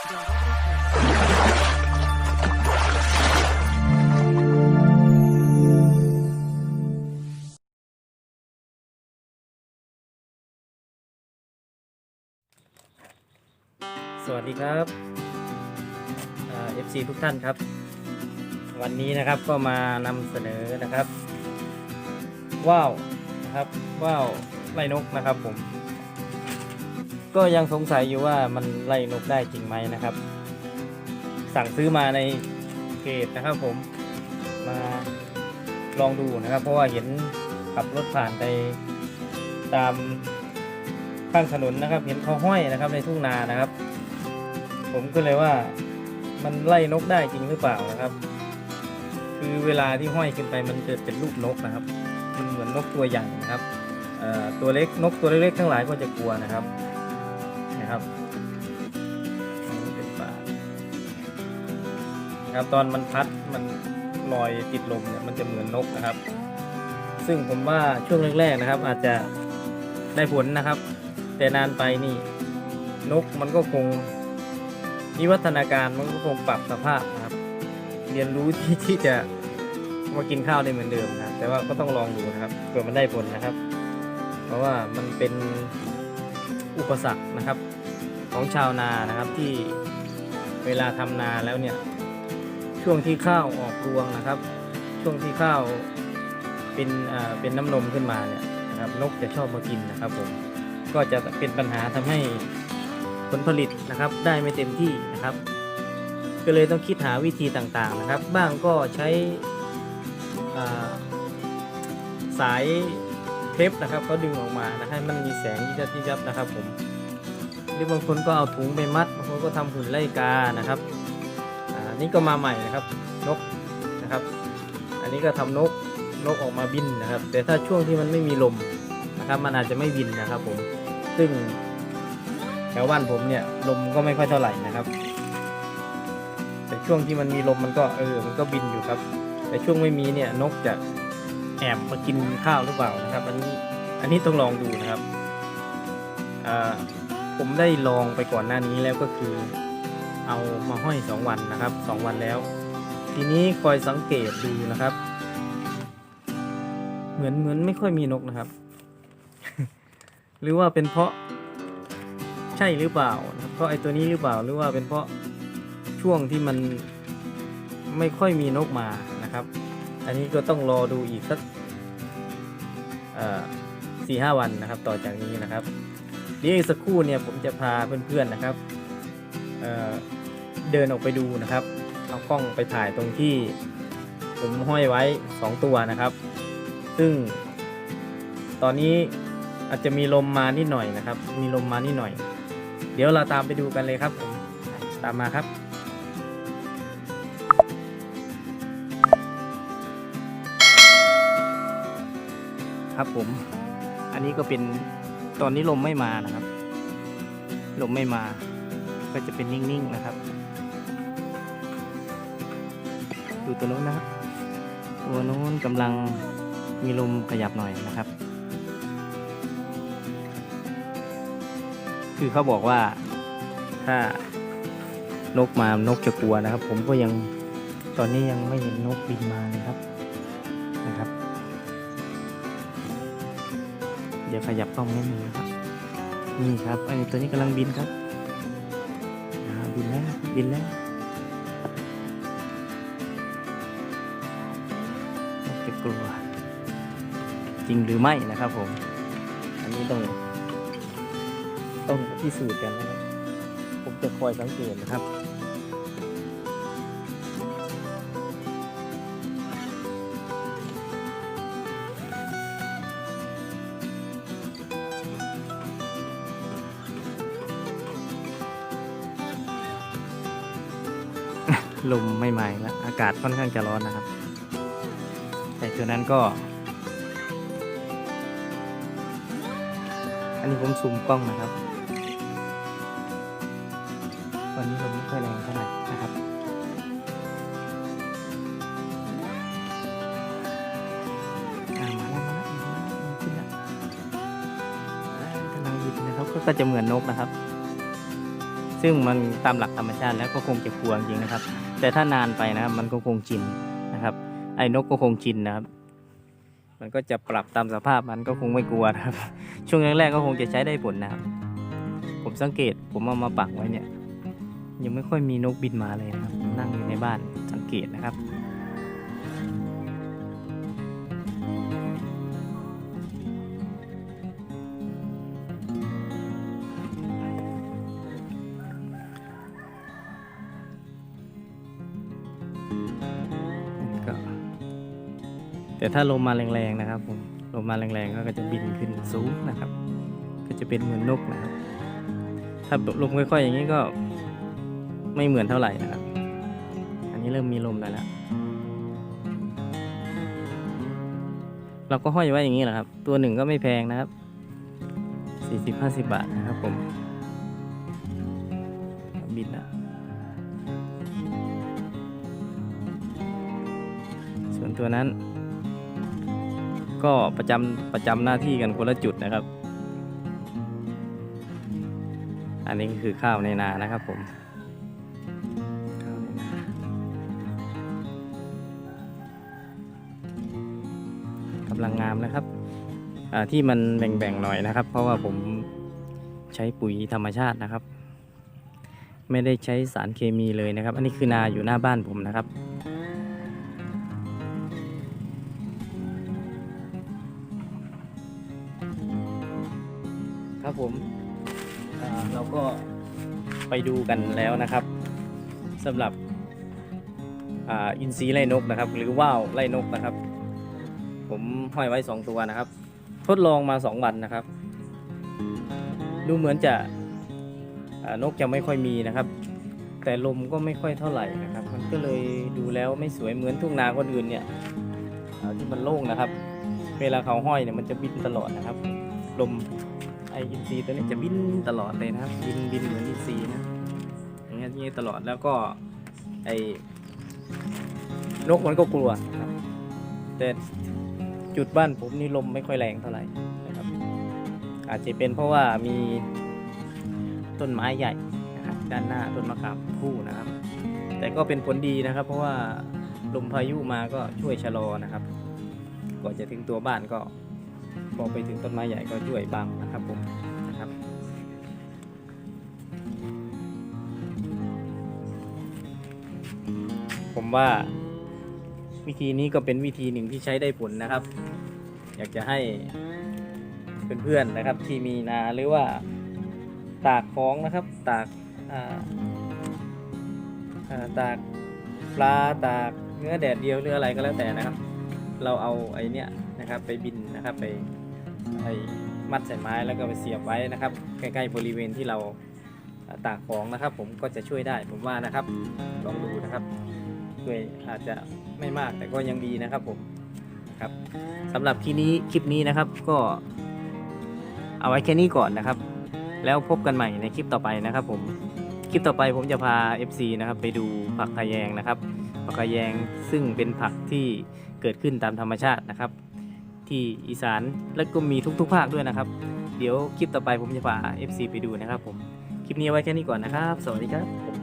สวัสดีครับเอฟซีทุกท่านครับ วันนี้นะครับก็มานำเสนอนะครับว่าวนะครับว่าวไล่นกนะครับผม ก็ยังสงสัยอยู่ว่ามันไล่นกได้จริงไหมนะครับ สั่งซื้อมาในเพจนะครับผมมาลองดูนะครับ เพราะว่าเห็นขับรถผ่านไปตามข้างถนนนะครับ เห็นเขาห้อยนะครับในทุ่งนานะครับ ผมก็เลยว่ามันไล่นกได้จริงหรือเปล่านะครับ คือเวลาที่ห้อยขึ้นไปมันจะเป็นรูปนกนะครับ มันเหมือนนกตัวใหญ่นะครับตัวเล็กนกตัวเล็กๆทั้งหลายก็จะกลัวนะครับ นะครับอันนี้เป็นป่านะครับตอนมันพัดมันลอยติดลมเนี่ยมันจะเหมือนนกนะครับ ซึ่งผมว่าช่วงแรกๆนะครับ อาจจะได้ผลนะครับ แต่นานไปนี่นกมันก็คงวิวัฒนาการมันก็คงปรับสภาพนะครับ เรียนรู้ที่ที่จะมากินข้าวได้เหมือนเดิมนะแต่ว่าก็ต้องลองดูนะครับเผื่อมันได้ผลนะครับ เพราะว่ามันเป็นอุปสรรคนะครับ ของชาวนานะครับที่เวลาทำนาแล้วเนี่ย ช่วงที่ข้าวออกรวงนะครับ ช่วงที่ข้าวเป็นอ่าเป็นน้ำนมขึ้นมาเนี่ยนะครับนกจะชอบมากินนะครับผมก็จะเป็นปัญหาทำให้ผลผลิตนะครับ ได้ไม่เต็มที่นะครับ ก็เลยต้องคิดหาวิธีต่างๆนะครับ บ้างก็ใช้สายเทปนะครับเขาดึงออกมานะให้มันมีแสงยิบยับยิบยับนะครับผม รือบางคนก็เอาถุงไปมัดบางคนก็ทำหุ่นไล่กานะครับอ่านี่ก็มาใหม่นะครับนกนะครับ อันนี้ก็ทำนกนกออกมาบินนะครับ แต่ถ้าช่วงที่มันไม่มีลมนะครับ มันอาจจะไม่บินนะครับผมซึ่งแถวบ้านผมเนี่ยลมก็ไม่ค่อยเท่าไหร่นะครับ แต่ช่วงที่มันมีลมมันก็เออมันก็บินอยู่ครับ แต่ช่วงไม่มีเนี่ยนกจะแอบมากินข้าวหรือเปล่านะครับ อันนี้อันนี้ต้องลองดูนะครับอ่า ผมได้ลองไปก่อนหน้านี้แล้วก็คือ เอามาห้อยสองวันนะครับสองวันแล้ว ทีนี้คอยสังเกตดูนะครับ เหมือนเหมือนไม่ค่อยมีนกนะครับ หรือว่าเป็นเพราะใช่หรือเปล่านะครับเพราะไอ้ตัวนี้หรือเปล่าหรือว่าเป็นเพราะช่วงที่มันไม่ค่อยมีนกมานะครับ อันนี้ก็ต้องรอดูอีกสักสี่ห้าวันนะครับ ต่อจากนี้นะครับ เดี๋ยวอีกสักครู่เนี่ยผมจะพาเพื่อนๆนะครับเเดินออกไปดูนะครับ เอากล้องไปถ่ายตรงที่ผมห้อยไว้สองตัวนะครับ ซึ่ง ตอนนี้อาจจะมีลมมานิดหน่อยนะครับ มีลมมานิดหน่อย เดี๋ยวเราตามไปดูกันเลยครับผมตามมาครับครับผม อันนี้ก็เป็น ตอนนี้ลมไม่มานะครับ ลมไม่มา ก็จะเป็นนิ่งๆนะครับ ดูตัวโน้นนะครับ ตัวโน้นกำลังมีลมขยับหน่อยนะครับ คือเขาบอกว่าถ้านกมานกจะกลัวนะครับ ผมก็ยังตอนนี้ยังไม่เห็นนกบินมาเลยครับนะครับ เดี๋ยวขยับกล้องนิดนึงนะครับ นี่ครับไอ้ตัวนี้กำลังบินครับบินแล้วบินแล้วจะกลัว จริงหรือไม่นะครับผม อันนี้ต้องต้องพิสูจน์กันนะครับ ผมจะคอยสังเกตนะครับ ลมไม่ไหม้แล้วอากาศค่อนข้างจะร้อนนะครับ แต่ตัวนั้นก็ อันนี้ผมซูมกล้องนะครับตอนนี้ลมไม่ค่อยแรงเท่าไหร่นะครับแล้วมาแล้วมาแล้วขึ้นแล้วกำลังบินนะครับก็จะเหมือนนกนะครับ ซึ่งมันตามหลักธรรมชาติแล้วก็คงจะกลัวจริงนะครับ แต่ถ้านานไปนะครับ มันก็คงชินนะครับ ไอ้นกก็คงชินนะครับ มันก็จะปรับตามสภาพมันก็คงไม่กลัวนะครับ ช่วงแรกๆก็คงจะใช้ได้ผลนะครับ ผมสังเกตผมเอามาปักไว้เนี่ย ยังไม่ค่อยมีนกบินมาเลยนะครับนั่งอยู่ในบ้านสังเกตนะครับ แต่ถ้าลมมาแรงๆนะครับผมลมมาแรงๆก็จะบินขึ้นสูงนะครับ ก็จะเป็นเหมือนนกนะครับ ถ้าลมค่อยๆ อย่างนี้ก็ไม่เหมือนเท่าไหร่นะครับ อันนี้เริ่มมีลมแล้วนะเราก็ห้อยไว้อย่างนี้แหละครับ ตัวหนึ่งก็ไม่แพงนะครับสี่สิบห้าสิบบาทนะครับผมบินนะส่วนตัวนั้น ก็ประจำประจำหน้าที่กันคนละจุดนะครับ อันนี้คือข้าวในนานะครับผมข้าวในนากำลังงามนะครับอ่าที่มันแบ่งๆหน่อยนะครับ เพราะว่าผมใช้ปุ๋ยธรรมชาตินะครับ ไม่ได้ใช้สารเคมีเลยนะครับ อันนี้คือนาอยู่หน้าบ้านผมนะครับ ครับผมเราก็ไปดูกันแล้วนะครับสำหรับอินทรีไล่นกนะครับ หรือว่าวไล่นกนะครับ ผมห้อยไว้สองตัวนะครับ ทดลองมาสองวันนะครับ ดูเหมือนจะนกจะไม่ค่อยมีนะครับ แต่ลมก็ไม่ค่อยเท่าไหร่นะครับ มันก็เลยดูแล้วไม่สวยเหมือนทุ่งนาคนอื่นเนี่ยที่มันโล่งนะครับ เวลาเขาห้อยเนี่ยมันจะบินตลอดนะครับ ลม ไออินซีตัวนี้จะบินตลอดเลยนะครับบินบินเหมือนอินซีนะอย่างเงี้ยอย่างเงี้ยตลอดแล้วก็ไอนกมันก็กลัวครับ แต่จุดบ้านผมนี่ลมไม่ค่อยแรงเท่าไหร่นะครับ อาจจะเป็นเพราะว่ามีต้นไม้ใหญ่นะครับด้านหน้าต้นมะขามคู่นะครับ แต่ก็เป็นผลดีนะครับ เพราะว่าลมพายุมาก็ช่วยชะลอนะครับก่อนจะถึงตัวบ้านก็ พอไปถึงต้นไม้ใหญ่ก็ช่วยบังนะครับผมนะครับ ผมว่าวิธีนี้ก็เป็นวิธีหนึ่งที่ใช้ได้ผลนะครับ อยากจะให้เพื่อนๆนะครับที่มีนาหรือว่าตากของนะครับ ตากตากปลาตากเนื้อแดดเดียวหรืออะไรก็แล้วแต่นะครับ เราเอาไอ้เนี้ยนะครับไปบินนะครับไปไอมัดใส่ไม้แล้วก็ไปเสียบไว้นะครับใกล้ๆบริเวณที่เราตากของนะครับ ผมก็จะช่วยได้ผมว่านะครับลองดูนะครับช่วยอาจจะไม่มากแต่ก็ยังดีนะครับผมนะครับสำหรับคลิปนี้คลิปนี้นะครับก็เอาไว้แค่นี้ก่อนนะครับ แล้วพบกันใหม่ในคลิปต่อไปนะครับ ผมคลิปต่อไปผมจะพา FC นะครับไปดูผักขยงนะครับผักขยงซึ่งเป็นผักที่ เกิดขึ้นตามธรรมชาตินะครับ ที่อีสานและก็มีทุกๆ ภาคด้วยนะครับ เดี๋ยวคลิปต่อไปผมจะพา FC ไปดูนะครับผม คลิปนี้ไว้แค่นี้ก่อนนะครับ สวัสดีครับ